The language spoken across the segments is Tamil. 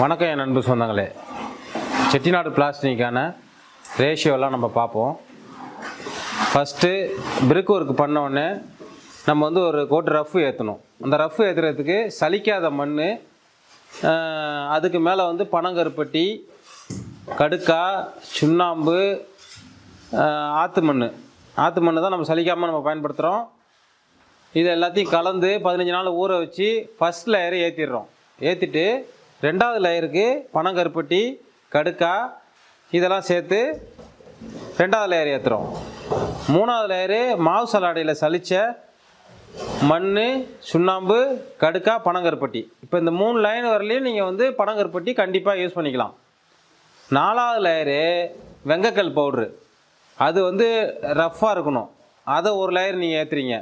வணக்கம் என் நண்பு சொந்தங்களே. செட்டிநாடு பிளாஸ்டிக்கான ரேஷியோலாம் நம்ம பார்ப்போம். ஃபஸ்ட்டு பிரிக் ஒர்க் பண்ண உடனே நம்ம வந்து ஒரு கோட்டு ரஃப் ஏற்றணும் அந்த ரஃப் ஏற்றுறதுக்கு சலிக்காத மண் அதுக்கு மேலே வந்து பனங்கருப்பட்டி கடுக்கா சுண்ணாம்பு ஆற்று மண் ஆற்று மண் தான் நம்ம சலிக்காமல் நம்ம பயன்படுத்துகிறோம் இது எல்லாத்தையும் கலந்து பதினஞ்சு நாள் ஊற வச்சு ஃபஸ்ட் லேயரை ஏற்றிடுறோம் ஏற்றிட்டு ரெண்டாவது லேயருக்கு பனங்கருப்பட்டி கடுக்கா இதெல்லாம் சேர்த்து ரெண்டாவது லேயர் ஏற்றுறோம் மூணாவது லேயரு மாவு சலாடையில் சலித்த மண் சுண்ணாம்பு கடுக்கா பனங்கருப்பட்டி இப்போ இந்த மூணு லைன் வரலையும் நீங்கள் வந்து பனங்கருப்பட்டி கண்டிப்பாக யூஸ் பண்ணிக்கலாம். நாலாவது லேயரு வெங்கக்கல் பவுட்ரு. அது வந்து ரஃப்பாக இருக்கணும். அதை ஒரு லேயர் நீங்கள் ஏற்றுறீங்க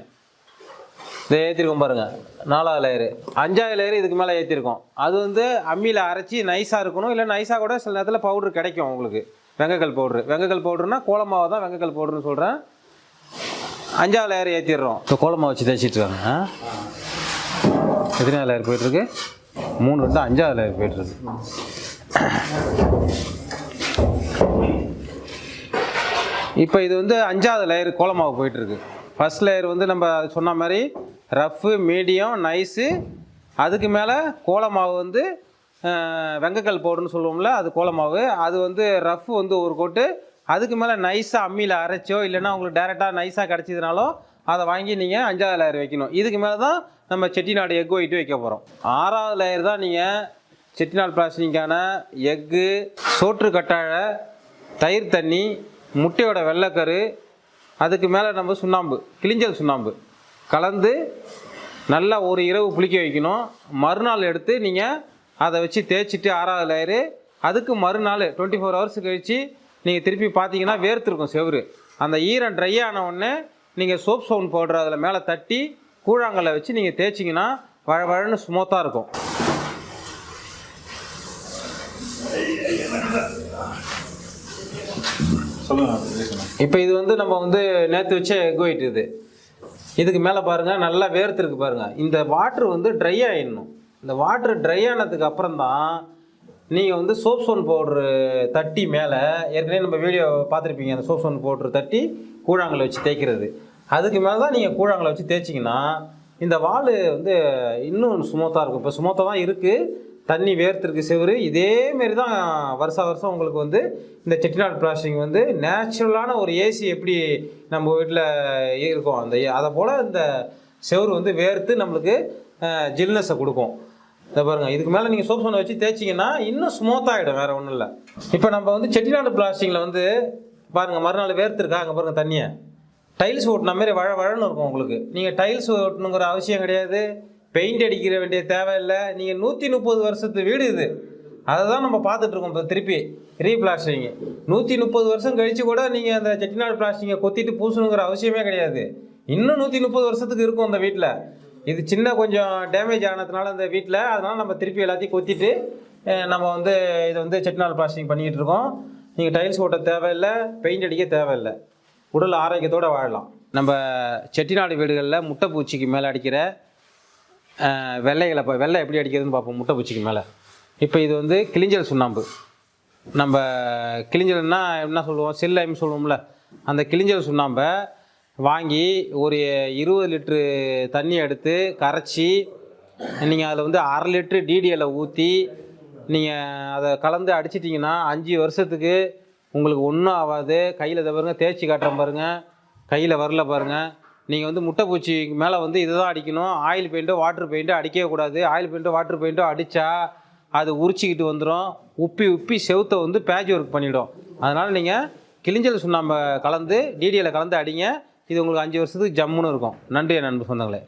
இதை ஏற்றிருக்கோம் பாருங்கள் நாலாவது லேயரு அஞ்சாவது லேயர் இதுக்கு மேலே ஏற்றிருக்கோம் அது வந்து அம்மியில் அரைச்சி நைஸாக இருக்கணும். இல்லை நைஸாக கூட சில நேரத்தில் பவுட்ரு கிடைக்கும் உங்களுக்கு. வெங்கக்கல் பவுட்ரு வெங்கக்கல் பவுட்ருனா கோலமாவை தான் வெங்கக்கல் பவுட்ருன்னு சொல்கிறேன் அஞ்சாவது லேயர் ஏற்றிடுறோம் இப்போ கோலமாக வச்சு தேய்ச்சிட்டு இருக்காங்க எத்தனாவது லேயர் போயிட்டுருக்கு? மூணு வந்து அஞ்சாவது லேயர் போயிட்டுருக்கு. இப்போ இது வந்து அஞ்சாவது லேயர் கோலமாவு போயிட்டுருக்கு. ஃபர்ஸ்ட் லேயர் வந்து நம்ம சொன்ன மாதிரி ரஃப்பு மீடியம் நைஸு. அதுக்கு மேலே கோலமாவு வந்து வெங்கக்கல் பவுடர்னு சொல்லுவோம்ல அது கோலமாவு. அது வந்து ரஃப் வந்து ஒரு கோட்டு. அதுக்கு மேலே நைஸாக அம்மியில் அரைச்சோ இல்லைன்னா உங்களுக்கு டேரெக்டாக நைஸாக கிடச்சிதுனாலும் அதை வாங்கி நீங்கள் அஞ்சாவது லேயர் வைக்கணும். இதுக்கு மேலே தான் நம்ம செட்டிநாடு எக் ஒயிட்டு வைக்க போகிறோம் ஆறாவது லேயர் தான் நீங்கள் செட்டிநாடு பிளாஸ்டிக்கான எக்கு சோற்று கட்டாழை தயிர் தண்ணி முட்டையோட வெள்ளைக்கரு அதுக்கு மேலே நம்ம சுண்ணாம்பு கிளிஞ்சல் சுண்ணாம்பு. கலந்து நல்லா ஒரு இரவு புளிக்க வைக்கணும். மறுநாள் எடுத்து நீங்கள் அதை வச்சு தேய்ச்சிட்டு ஆறாவது லேயரு அதுக்கு மறுநாள் டுவெண்ட்டி ஃபோர் ஹவர்ஸ் கழித்து நீங்கள் திருப்பி பார்த்தீங்கன்னா வேர்த்திருக்கும் செவுரு அந்த ஈரம் ட்ரை ஆன உடனே நீங்கள் சோப் சவுண்ட் பவுடர் அதில் மேலே தட்டி கூழாங்கல்ல வச்சு நீங்கள் தேய்ச்சிங்கன்னா வழ வழன்னு ஸ்மூத்தாக இருக்கும் இப்போ இது வந்து நம்ம வந்து நேற்று வச்ச எக் ஒயிட் இது. இதுக்கு மேலே பாருங்கள் நல்லா வேர்த்துருக்கு பாருங்கள் இந்த வாட்ரு வந்து ட்ரை ஆகிடணும் இந்த வாட்ரு ட்ரை ஆனதுக்கு அப்புறம் தான் நீங்கள் வந்து சோப் சோன் பவுட்ரு தட்டி மேலே ஏற்கனவே நம்ம வீடியோ பார்த்துருப்பீங்க அந்த சோப் சோன் பவுட்ரு தட்டி கூழாங்கலை வச்சு தேய்க்கிறது. அதுக்கு மேலே தான் நீங்கள் கூழாங்கலை வச்சு தேய்ச்சிங்கன்னா இந்த வால் வந்து இன்னும் ஸ்மூத்தாக இருக்கும். இப்போ ஸ்மூத்தாக தான் இருக்குது தண்ணி வேர்த்திருக்கு செவரு. இதே மாரி தான் வருஷா வருஷம் உங்களுக்கு வந்து இந்த செட்டிநாடு பிளாஸ்டிங் வந்து நேச்சுரலான ஒரு ஏசி எப்படி நம்ம வீட்டில் இருக்கும் அந்த அதை போல் இந்த செவரு வந்து வேர்த்து நம்மளுக்கு ஜில்னஸை கொடுக்கும். இதை பாருங்கள் இதுக்கு மேலே நீங்கள் சோப் சோனை வச்சு தேய்ச்சிங்கன்னா இன்னும் ஸ்மூத் ஆகிடும் வேறு ஒன்றும் இல்லை. இப்போ நம்ம வந்து செட்டிநாடு பிளாஸ்டிங்கில் வந்து பாருங்கள் மறுநாள் வேர்த்துருக்கா? அங்கே பாருங்கள் தண்ணியை. டைல்ஸ் ஓட்டின மாதிரி வழ வழன்னு இருக்கும் உங்களுக்கு. நீங்கள் டைல்ஸ் ஓட்டணுங்கிற அவசியம் கிடையாது. பெயிண்ட் அடிக்கிற வேண்டிய தேவையில்லை. நீங்கள் நூற்றி முப்பது வருஷத்து வீடு இது. அதை தான் நம்ம பார்த்துட்ருக்கோம் இப்போ திருப்பி. ரீபிளாஸ்டிங் நூற்றி முப்பது வருஷம் கழித்து கூட நீங்கள் அந்த செட்டிநாடு பிளாஸ்டிங்கை கொத்திட்டு பூசணுங்கிற அவசியமே கிடையாது. இன்னும் நூற்றி முப்பது வருஷத்துக்கு இருக்கும் அந்த வீட்டில் இது சின்ன கொஞ்சம் டேமேஜ் ஆனதுனால அந்த வீட்டில் அதனால் நம்ம திருப்பி எல்லாத்தையும் கொத்திட்டு நம்ம வந்து இதை வந்து செட்டிநாடு பிளாஸ்டிங் பண்ணிக்கிட்டு இருக்கோம். நீங்கள் டைல்ஸ் ஓட்ட தேவையில்லை பெயிண்ட் அடிக்க தேவையில்லை. உடல் ஆரோக்கியத்தோடு வாழலாம். நம்ம செட்டிநாடு வீடுகளில் முட்டை பூச்சிக்கு மேலே அடிக்கிற வெள்ளைகளை இப்போ வெள்ளை எப்படி அடிக்கிறதுன்னு பார்ப்போம் முட்டை பூச்சிக்கு மேலே. இப்போ இது வந்து கிளிஞ்சல் சுண்ணாம்பு. நம்ம கிளிஞ்சல்னா என்ன சொல்லுவோம்? செல்லைம் சொல்லுவோம்ல. அந்த கிளிஞ்சல் சுண்ணாம்பை வாங்கி ஒரு இருபது லிட்ரு தண்ணி எடுத்து கரைச்சி நீங்கள் அதில் வந்து அரை லிட்ரு டிடிஎலை ஊற்றி நீங்கள் அதை கலந்து அடிச்சிட்டிங்கன்னா அஞ்சு வருஷத்துக்கு உங்களுக்கு ஒன்றும் ஆகாது கையில் இதை பாருங்கள் தேய்ச்சி காட்டுறேன் பாருங்கள் கையில் வரல பாருங்கள் நீங்கள் வந்து முட்டைப்பூச்சிக்கு மேலே வந்து இதை தான் அடிக்கணும். ஆயில் பெயிண்ட்டோ வாட்டர் பெயிண்ட்டோ அடிக்கவே கூடாது. ஆயில் பெயிண்ட்டோ வாட்டர் பெயிண்ட்டோ அடித்தா அது உரிச்சிக்கிட்டு வந்துடும் உப்பி உப்பி செவுத்தை வந்து பேஜ் ஒர்க் பண்ணிவிடும் அதனால் நீங்கள் கிளிஞ்சல் சுண்ணாம்பை கலந்து டிடியில் கலந்து அடிங்க. இது உங்களுக்கு அஞ்சு வருஷத்துக்கு ஜம்முன்னு இருக்கும். நன்றி என் நண்பு சொந்தங்களே.